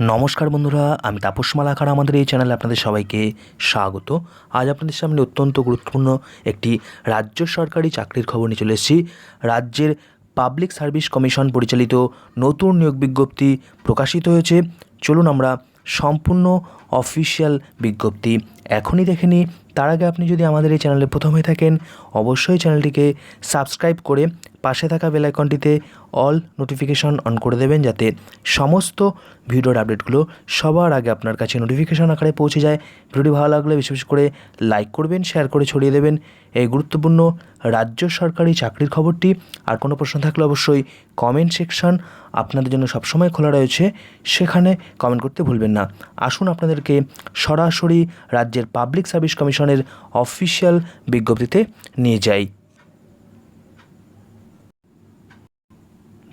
নমস্কার বন্ধুরা, আমি তাপস মালাকার আমাদের এই চ্যানেলে আপনাদের সবাইকে স্বাগত। আজ আপনাদের সামনে অত্যন্ত গুরুত্বপূর্ণ একটি রাজ্য সরকারি চাকরির খবর নিয়ে চলে এসেছি। রাজ্যের পাবলিক সার্ভিস কমিশন পরিচালিত নতুন নিয়োগ বিজ্ঞপ্তি প্রকাশিত হয়েছে। চলুন আমরা সম্পূর্ণ অফিসিয়াল বিজ্ঞপ্তি এখনই দেখে নিই। তার আগে আপনি যদি আমাদের এই চ্যানেলে প্রথম হয়ে থাকেন, অবশ্যই চ্যানেলটিকে সাবস্ক্রাইব করে পাশে থাকা বেল আইকনটিতে অল নোটিফিকেশন অন করে দেবেন যাতে সমস্ত ভিডিওর আপডেটগুলো সবার আগে আপনার কাছে নোটিফিকেশন আকারে পৌঁছে যায়। ভিডিওটি ভালো লাগলে বেশি বেশি করে লাইক করবেন, শেয়ার করে ছড়িয়ে দেবেন। এই গুরুত্বপূর্ণ রাজ্য সরকারি চাকরির খবরটি। আর কোনো প্রশ্ন থাকলে অবশ্যই কমেন্ট সেকশন আপনাদের জন্য সবসময় খোলা রয়েছে। সেখানে কমেন্ট করতে ভুলবেন না। আসুন আপনাদেরকে সরাসরি রাজ্যের পাবলিক সার্ভিস কমিশনের অফিসিয়াল বিজ্ঞপ্তিতে নিয়ে যাই।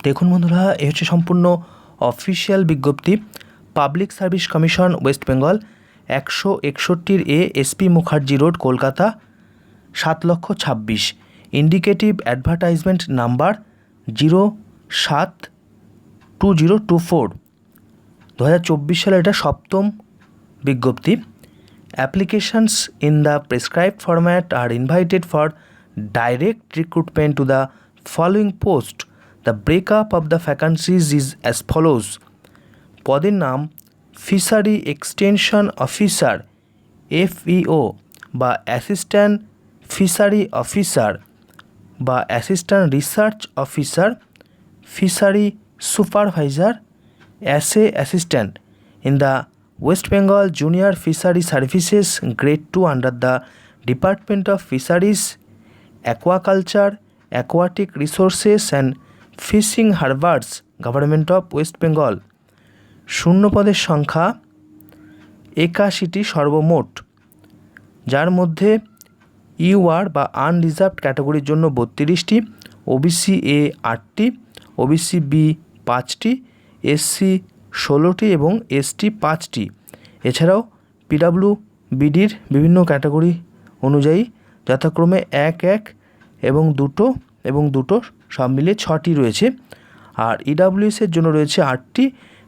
দেখুন বন্ধুরা এ হচ্ছে সম্পূর্ণ অফিসিয়াল বিজ্ঞপ্তি। Public service commission west Bengal একশো একষট্টির A SP Mukherjee road Kolkata সাত লক্ষ ছাব্বিশ। ইন্ডিকেটিভ অ্যাডভার্টাইজমেন্ট নাম্বার জিরো সাত টু জিরো টু ফোর দু হাজার চব্বিশ সালে এটা সপ্তম বিজ্ঞপ্তি। Applications in the prescribe format are invited for direct recruitment to the following post the breakup of the vacancies is as follows পদের নাম ফিশারি এক্সটেনশন অফিসার এফইও বা অ্যাসিস্ট্যান্ট ফিশারি অফিসার, বা assistant research officer, fishery supervisor, as assistant. In the west Bengal junior fishery services grade two under the department of fisheries, aquaculture, aquatic resources, and fishing harbours government of west Bengal শূন্য পদের সংখ্যা একাশিটি সর্বমোট, যার মধ্যে UR বা unreserved ক্যাটাগরির জন্য বত্রিশটি, ওবিসি এ আটটি, ওবিসি বি পাঁচটি, এসসি ষোলোটি এবং এসটি পাঁচটি। এছাড়াও পিডাব্লিউ বিডির বিভিন্ন ক্যাটাগরি অনুযায়ী যথাক্রমে এক এক এবং দুটো এবং দুটো সব মিলিয়ে ছটি রয়েছে। আর ইডাব্লিউএসের জন্য রয়েছে আটটি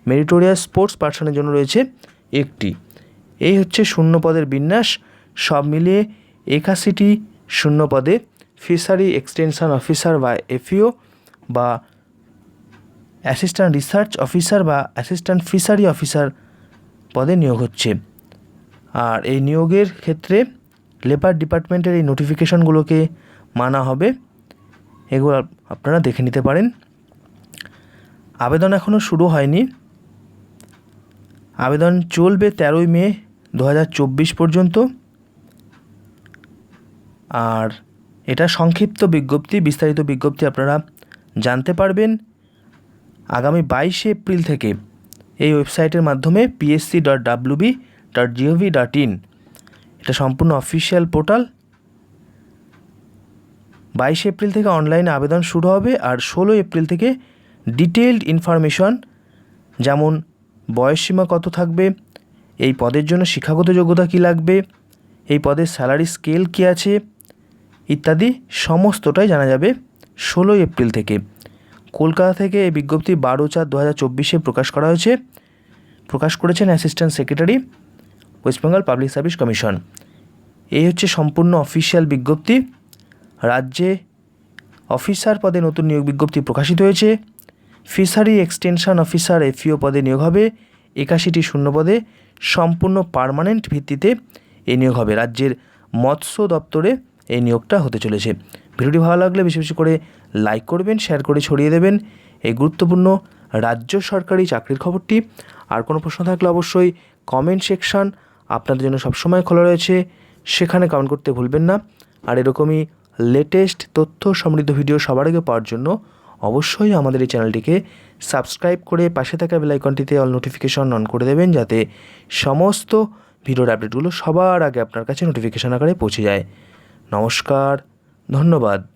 মেরিটোরিয়াস স্পোর্টস পার্সনের জন্য রয়েছে একটি। এই হচ্ছে শূন্য পদের বিন্যাস। সব মিলিয়ে একাশিটি শূন্য পদে ফিশারি এক্সটেনশন অফিসার বা এফিও বা অ্যাসিস্ট্যান্ট রিসার্চ অফিসার বা অ্যাসিস্ট্যান্ট ফিশারি অফিসার পদে নিয়োগ হচ্ছে। আর এই নিয়োগের ক্ষেত্রে লেবার ডিপার্টমেন্টের এই নোটিফিকেশনগুলোকে মানা হবে। এগুলো আপনারা দেখে নিতে পারেন। আবেদন এখনও শুরু হয়নি। আবেদন চলবে তেরোই মে দু হাজার চব্বিশ পর্যন্ত। আর এটা সংক্ষিপ্ত বিজ্ঞপ্তি, বিস্তারিত বিজ্ঞপ্তি আপনারা জানতে পারবেন আগামী বাইশে এপ্রিল থেকে এই ওয়েবসাইটের মাধ্যমে PSC dot WB dot GOV dot in এটা সম্পূর্ণ অফিসিয়াল পোর্টাল। বাইশে এপ্রিল থেকে অনলাইনে আবেদন শুরু হবে আর ষোলো এপ্রিল থেকে ডিটেলড ইনফরমেশন, যেমন বয়সসীমা কত থাকবে, এই পদের জন্য শিক্ষাগত যোগ্যতা কী লাগবে, এই পদের স্যালারি স্কেল কী আছে, ইত্যাদি সমস্তটাই জানা যাবে ষোলোই এপ্রিল থেকে। কলকাতা থেকে এই বিজ্ঞপ্তি বারো চার দু হাজার চব্বিশে প্রকাশ করা হয়েছে। প্রকাশ করেছেন assistant secretary, West Bengal Public Service Commission. এই হচ্ছে সম্পূর্ণ অফিসিয়াল বিজ্ঞপ্তি। রাজ্যে অফিসার পদে নতুন নিয়োগ বিজ্ঞপ্তি প্রকাশিত হয়েছে। ফিশারি এক্সটেনশন অফিসার এফিও পদে নিয়োগ হবে। একাশিটি শূন্য পদে সম্পূর্ণ পার্মানেন্ট ভিত্তিতে এই নিয়োগ হবে। রাজ্যের মৎস্য দপ্তরে এই নিয়োগটা হতে চলেছে। ভিডিওটি ভালো লাগলে বেশি বেশি করে লাইক করবেন, শেয়ার করে ছড়িয়ে দেবেন। এই গুরুত্বপূর্ণ রাজ্য সরকারি চাকরির খবরটি। আর কোনো প্রশ্ন থাকলে অবশ্যই কমেন্ট সেকশন আপনাদের জন্য সবসময় খোলা রয়েছে। সেখানে কমেন্ট করতে ভুলবেন না। আর এরকমই লেটেস্ট তথ্য সমৃদ্ধ ভিডিও সবার আগে পাওয়ার জন্য অবশ্যই আমাদের এই চ্যানেলটিকে সাবস্ক্রাইব করে পাশে থাকা বেলাইকনটিতে অল নোটিফিকেশন অন করে দেবেন যাতে সমস্ত ভিডিওর আপডেটগুলো সবার আগে আপনার কাছে নোটিফিকেশন আকারে পৌঁছে যায়। নমস্কার, ধন্যবাদ।